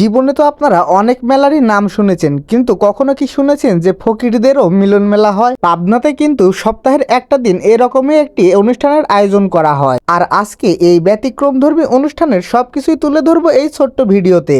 জীবনে তো আপনারা অনেক মেলারই নাম শুনেছেন, কিন্তু কখনো কি শুনেছেন যে ফকিরদেরও মিলন মেলা হয়? পাবনাতে কিন্তু সপ্তাহের একটা দিন এরকমই একটি অনুষ্ঠানের আয়োজন করা হয়। আর আজকে এই ব্যতিক্রম ধর্মী অনুষ্ঠানের সবকিছুই তুলে ধরবো এই ছোট্ট ভিডিওতে।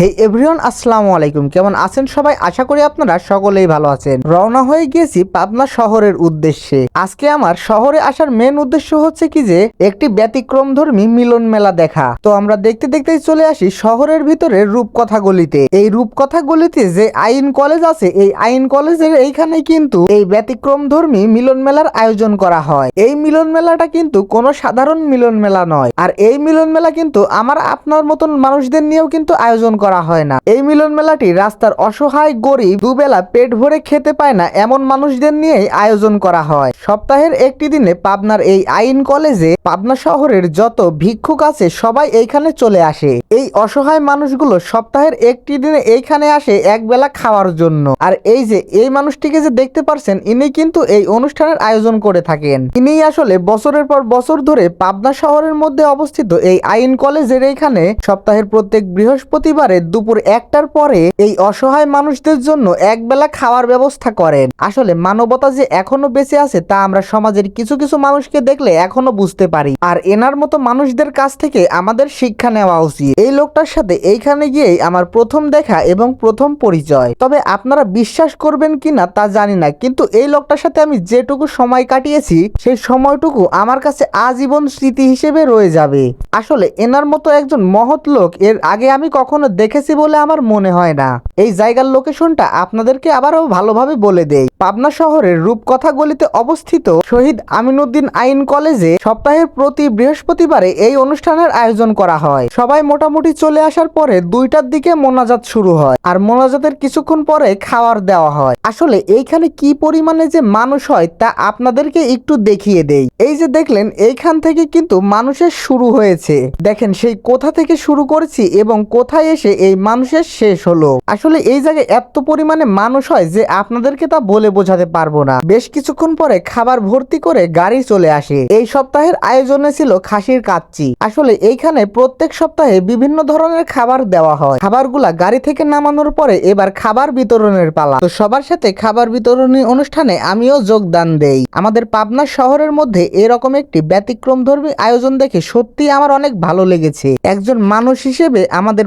হে এভরিওয়ান আসসালামু আলাইকুম। কেমন আছেন সবাই? আশা করি আপনারা সকলেই ভালো আছেন। রওনা হয়ে গিয়েছি পাবনা শহরের উদ্দেশ্যে। আজকে আমার শহরে আসার মেন উদ্দেশ্য হচ্ছে কি যে, একটি ব্যতিক্রমধর্মী মিলন মেলা দেখা। তো আমরা দেখতে দেখতেই চলে আসি শহরের ভিতরে রূপকথা গলিতে এই রূপকথা গলিতে যে আইন কলেজ আছে, এই আইন কলেজের এইখানে কিন্তু এই ব্যতিক্রমধর্মী মিলন মেলার আয়োজন করা হয়। এই মিলন মেলাটা কিন্তু কোনো সাধারণ মিলন মেলা নয়। আর এই মিলন মেলা কিন্তু আমার আপনার মতন মানুষদের নিয়েও কিন্তু আয়োজন করা হয় না। এই মিলন মেলাটি রাস্তার অসহায় গরিব দুবেলা পেট ভরে খেতে পায় না এমন মানুষদের নিয়েই আয়োজন করা হয়। সপ্তাহের একটি দিনে পাবনার এই আইন কলেজে পাবনা শহরের যত ভিক্ষুক আছে সবাই এইখানে চলে আসে। এই অসহায় মানুষগুলো সপ্তাহের একটি দিনে এইখানে আসে একবেলা খাওয়ার জন্য। আর এই যে, এই মানুষটিকে যে দেখতে পারছেন, ইনি কিন্তু এই অনুষ্ঠানের আয়োজন করে থাকেন। ইনি আসলে বছরের পর বছর ধরে পাবনা শহরের মধ্যে অবস্থিত এই আইন কলেজের এইখানে সপ্তাহের প্রত্যেক বৃহস্পতিবারে দুপুর একটার পরে এই অসহায় মানুষদের জন্য একবেলা খাওয়ার ব্যবস্থা করেন। আসলে মানবতা যে এখনও বেঁচে আছে তা আমরা সমাজের কিছু কিছু মানুষকে দেখলে এখনও বুঝতে পারি। আর এনার মতো মানুষদের কাছ থেকে আমাদের শিক্ষা নেওয়া উচিত। এই লোকটার সাথে এইখানে গিয়েই আমার প্রথম দেখা এবং প্রথম পরিচয়। তবে আপনারা বিশ্বাস করবেন কিনা তা জানি না, কিন্তু এই লোকটার সাথে আমি যেটুকু সময় কাটিয়েছি, সেই সময়টুকু আমার কাছে আজীবন স্মৃতি হিসেবে রয়ে যাবে। আসলে এনার মতো একজন মহৎ লোক, এর আগে আমি কখনো দেখেছি বলে আমার মনে হয় না। এই জায়গার লোকেশনটা আপনাদেরকে আবারও ভালোভাবে বলে দেই। পাবনা শহরের রূপকথা গলিতে অবস্থিত শহীদ আমিনুদ্দিন আইন কলেজে সপ্তাহের প্রতি বৃহস্পতিবারে এই অনুষ্ঠানের আয়োজন করা হয়। সবাই মোটামুটি চলে আসার পরে দুইটার দিকে মোনাজাত শুরু হয় আর মোনাজাতের কিছুক্ষণ পরে খাওয়ার দেওয়া হয়। আসলে এইখানে কি পরিমাণে যে মানুষ হয় তা আপনাদেরকে একটু দেখিয়ে দেই। এই যে দেখলেন, এইখান থেকে কিন্তু মানুষের শুরু হয়েছে। দেখেন, সেই কোথা থেকে শুরু করেছি এবং কোথায় এসে এই মানুষের শেষ হলো। আসলে এই জায়গায় এত পরিমাণে মানুষ হয় যে আপনাদেরকে তা বলে বোঝাতে পারব না। বেশ কিছুক্ষণ পরে খাবার ভর্তি করে গাড়ি চলে আসে। এই সপ্তাহের আয়োজনে ছিল খাসির কাচ্চি। আসলে এইখানে প্রত্যেক সপ্তাহে বিভিন্ন ধরনের খাবার দেওয়া হয়। খাবারগুলা গাড়ি থেকে নামানোর পরে এবার খাবার বিতরণের পালা। তো সবার সাথে খাবার বিতরণী অনুষ্ঠানে আমিও যোগদান দেই। আমাদের পাবনা শহরের মধ্যে এরকম একটি ব্যতিক্রম ধর্মী আয়োজন দেখে সত্যি আমার অনেক ভালো লেগেছে। একজন মানুষ হিসেবে আমাদের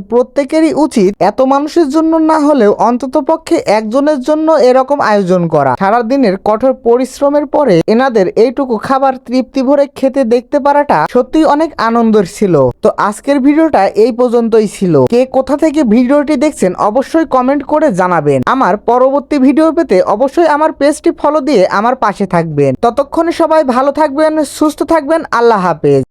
প্রত্যেকেরই উচিত এত মানুষের জন্য না হলেও অন্তত পক্ষে একজনের জন্য এরকম আয়োজন করা। সারাদিনের কঠোর পরিশ্রমের পরে এনাদের এইটুকু খাবার তৃপ্তি ভরে খেতে দেখতে পারাটা সত্যি অনেক আনন্দের ছিল। তো আজকের ভিডিওটা এই পর্যন্তই ছিল। কে কোথা থেকে ভিডিওটি দেখছেন অবশ্যই কমেন্ট করে জানাবেন। আমার পরবর্তী ভিডিও পেতে অবশ্যই আমার পেজটি ফলো দিয়ে আমার পাশে থাকবেন। ততক্ষণে সবাই ভালো থাকবেন, সুস্থ থাকবেন, আল্লাহ হাফেজ।